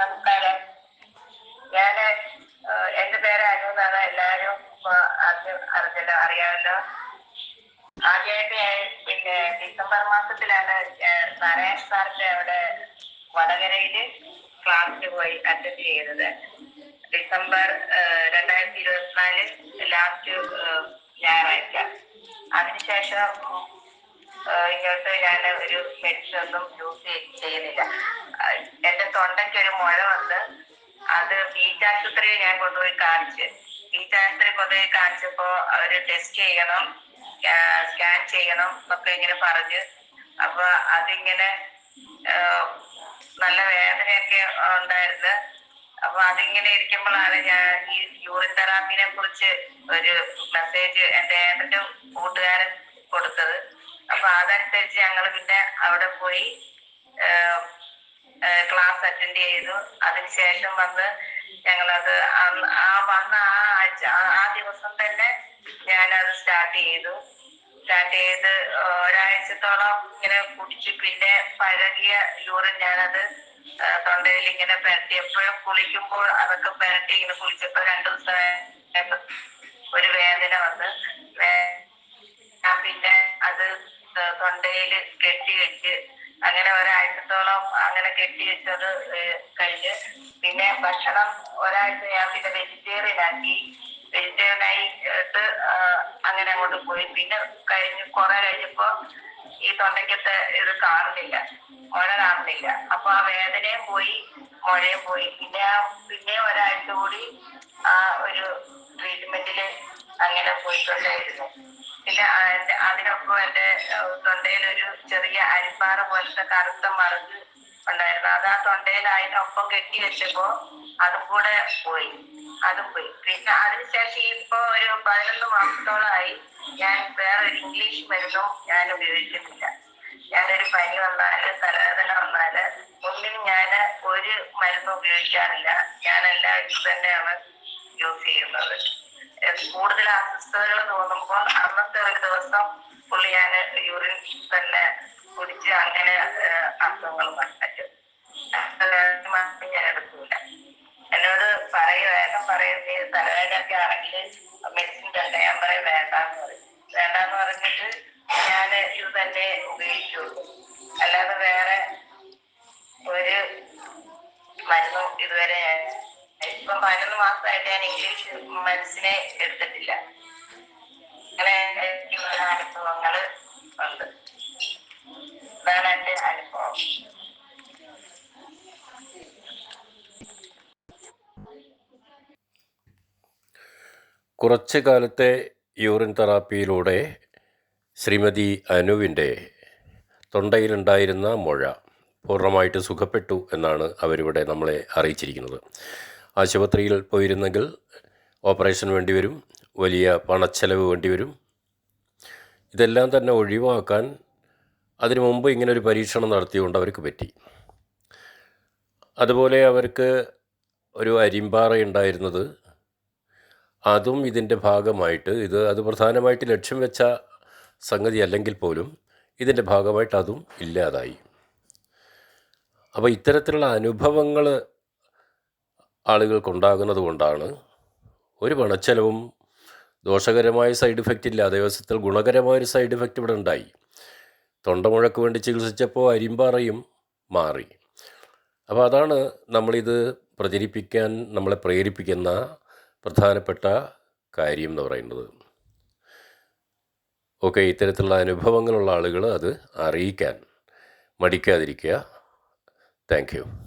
നമസ്കാരം. ഞാൻ എന്റെ പേര് അനു എന്നാണ്. എല്ലാവരും ആദ്യം അറിഞ്ഞല്ലോ അറിയാമല്ലോ. ആദ്യമായിട്ട് ഞാൻ പിന്നെ ഡിസംബർ മാസത്തിലാണ് നാരായണ സാറിന്റെ അവിടെ വടകരയിൽ ക്ലാസ്സിന് പോയി അറ്റൻഡ് ചെയ്തത് ഡിസംബർ രണ്ടായിരത്തി ഇരുപത്തിനാല് ലാസ്റ്റ് ഞായറാഴ്ച. അതിനുശേഷം ഇങ്ങോട്ട് ഞാൻ ഒരു മെഡിസിൻ ഒന്നും യൂസ് ചെയ്യുന്നില്ല. എന്റെ തൊണ്ടയ്ക്ക് ഒരു മുഴ വന്ന് അത് ബീച്ച് ആശുപത്രിയിൽ ഞാൻ കൊണ്ടുപോയി കാണിച്ച്. ബീച്ച് ആശുപത്രി കൊണ്ടുപോയി കാണിച്ചപ്പോ അവർ ടെസ്റ്റ് ചെയ്യണം സ്കാൻ ചെയ്യണം എന്നൊക്കെ ഇങ്ങനെ പറഞ്ഞ്. അപ്പൊ അതിങ്ങനെ നല്ല വേദനയൊക്കെ ഉണ്ടായിരുന്നു. അപ്പൊ അതിങ്ങനെ ഇരിക്കുമ്പോഴാണ് ഞാൻ ഈ യൂറിൻ തെറാപ്പിനെ കുറിച്ച് ഒരു മെസ്സേജ് എന്റെ ഏട്ടന്റെ കൂട്ടുകാരൻ കൊടുത്തത്. അപ്പൊ അതനുസരിച്ച് ഞങ്ങൾ പിന്നെ അവിടെ പോയി ക്ലാസ് അറ്റൻഡ് ചെയ്തു. അതിനുശേഷം വന്ന് ഞങ്ങളത് ആ വന്ന ആ ആഴ്ച ആ- ദിവസം തന്നെ ഞാനത് സ്റ്റാർട്ട് ചെയ്തു. സ്റ്റാർട്ട് ചെയ്ത് ഒരാഴ്ചത്തോളം ഇങ്ങനെ കുടിച്ച് പിന്നെ പഴകിയ യൂറിൻ ഞാനത് തൊണ്ടയിൽ ഇങ്ങനെ പുരട്ടി. എപ്പോഴും കുളിക്കുമ്പോൾ അതൊക്കെ പുരട്ടി ഇങ്ങനെ കുളിച്ചപ്പോ രണ്ടു ദിവസം ഒരു വേദന വന്ന്. പിന്നെ അത് തൊണ്ടയിൽ കെട്ടി വെച്ച് അങ്ങനെ ഒരാഴ്ചത്തോളം അങ്ങനെ കെട്ടി വെച്ചത് കഴിഞ്ഞ്. പിന്നെ ഭക്ഷണം ഒരാഴ്ച ഞാൻ പിന്നെ വെജിറ്റേറിയൻ ആക്കി. വെജിറ്റേറിയൻ ആയിട്ട് അങ്ങനെ അങ്ങോട്ട് പോയി. പിന്നെ കഴിഞ്ഞ് കുറെ കഴിഞ്ഞപ്പോ ഈ തൊണ്ടയ്ക്കത്തെ ഇത് കാണുന്നില്ല. മുഴ കാണുന്നില്ല. അപ്പൊ ആ വേദനയും പോയി മുഴയും പോയി. പിന്നെ ആ പിന്നെ ഒരാഴ്ച കൂടി ആ ഒരു ട്രീറ്റ്മെന്റിൽ അങ്ങനെ പോയിക്കൊണ്ടേയിരുന്നു. ആ അതിനൊപ്പം എന്റെ തൊണ്ടയിൽ ഒരു ചെറിയ അരിപ്പാറ പോലത്തെ കറുത്ത മറുക് ഉണ്ടായിരുന്നു. അത് ആ തൊണ്ടയിൽ അതിനൊപ്പം കെട്ടി വെച്ചപ്പോ അതും കൂടെ പോയി. അതും പോയി. പിന്നെ അതിനുശേഷം ഇപ്പൊ ഒരു പതിനൊന്ന് മാസത്തോളമായി ഞാൻ വേറെ ഒരു ഇംഗ്ലീഷ് മരുന്നും ഞാൻ ഉപയോഗിക്കുന്നില്ല. ഞാനൊരു പനി വന്നാൽ തലവേദന വന്നാൽ ഒന്നിനും ഞാൻ ഒരു മരുന്നും ഉപയോഗിക്കാറില്ല. ഞാൻ എല്ലാ തന്നെയാണ് യൂസ് ചെയ്യുന്നത്. കൂടുതൽ അസ്വസ്ഥതകൾ തോന്നുമ്പോൾ അന്നത്തെ ഒരു ദിവസം പുള്ളി ഞാൻ യൂറിൻ തന്നെ കുടിച്ച് അങ്ങനെ അസുഖങ്ങൾ മാത്രം ഞാൻ എടുക്കൂല. എന്നോട് പറയും വേഗം പറയും. നീ തലവേദനയൊക്കെ ആണെങ്കിൽ മെഡിസിൻ തന്നെ ഞാൻ പറയും വേണ്ടാന്ന് പറയും. വേണ്ടാന്ന് പറഞ്ഞിട്ട് ഞാൻ ഇത് തന്നെ ഉപയോഗിക്കുള്ളൂ. അല്ലാതെ വേറെ ഒരു മരുന്നും ഇതുവരെ ഇപ്പൊ പതിനൊന്ന് മാസമായിട്ട് ഞാൻ ഇംഗ്ലീഷ് മനസ്സിനെ എടുത്തിട്ടില്ല. അങ്ങനെ എനിക്ക് പല അനുഭവങ്ങൾ ഉണ്ട്. അതാണ് എന്റെ അനുഭവം. കുറച്ച് കാലത്തെ യൂറിൻ തെറാപ്പിയിലൂടെ ശ്രീമതി അനുവിന്റെ തൊണ്ടയിലുണ്ടായിരുന്ന മുഴ പൂർണമായിട്ട് സുഖപ്പെട്ടു എന്നാണ് അവരിവിടെ നമ്മളെ അറിയിച്ചിരിക്കുന്നത്. ആശുപത്രിയിൽ പോയിരുന്നെങ്കിൽ ഓപ്പറേഷൻ വേണ്ടിവരും വലിയ പണച്ചെലവ് വേണ്ടിവരും ഇതെല്ലാം തന്നെ ഒഴിവാക്കാൻ അതിനു മുമ്പ് ഇങ്ങനൊരു പരീക്ഷണം നടത്തിയുകൊണ്ട് അവർക്ക് പറ്റി. അതുപോലെ അവർക്ക് ഒരു അരിമ്പാറ ഉണ്ടായിരുന്നത്. അതും ഇതിന്റെ ഭാഗമായിട്ട് ഇത് അത് പ്രധാനമായിട്ട് ലക്ഷ്യം വെച്ച സംഗതി അല്ലെങ്കിൽ പോലും ഇതിന്റെ ഭാഗമായിട്ട് അതും ഇല്ലാതായി. അപ്പോൾ ഇത്തരത്തിലുള്ള അനുഭവങ്ങൾ ആളുകൾക്കുണ്ടാകുന്നത് കൊണ്ടാണ് ഒരു പണച്ചെലവും ദോഷകരമായ സൈഡ് ഇഫക്റ്റ് ഇല്ല. അതേവസത്തിൽ ഗുണകരമായൊരു സൈഡ് ഇഫക്റ്റ് ഇവിടെ ഉണ്ടായി. തൊണ്ടമുഴക്ക് വേണ്ടി ചികിത്സിച്ചപ്പോൾ അരിമ്പാറയും മാറി. അപ്പോൾ അതാണ് നമ്മളിത് പ്രചരിപ്പിക്കാൻ നമ്മളെ പ്രേരിപ്പിക്കുന്ന പ്രധാനപ്പെട്ട കാര്യം എന്ന് പറയുന്നത്. ഓക്കെ ഇത്തരത്തിലുള്ള അനുഭവങ്ങളുള്ള ആളുകൾ അത് അറിയിക്കാൻ മടിക്കാതിരിക്കുക. താങ്ക്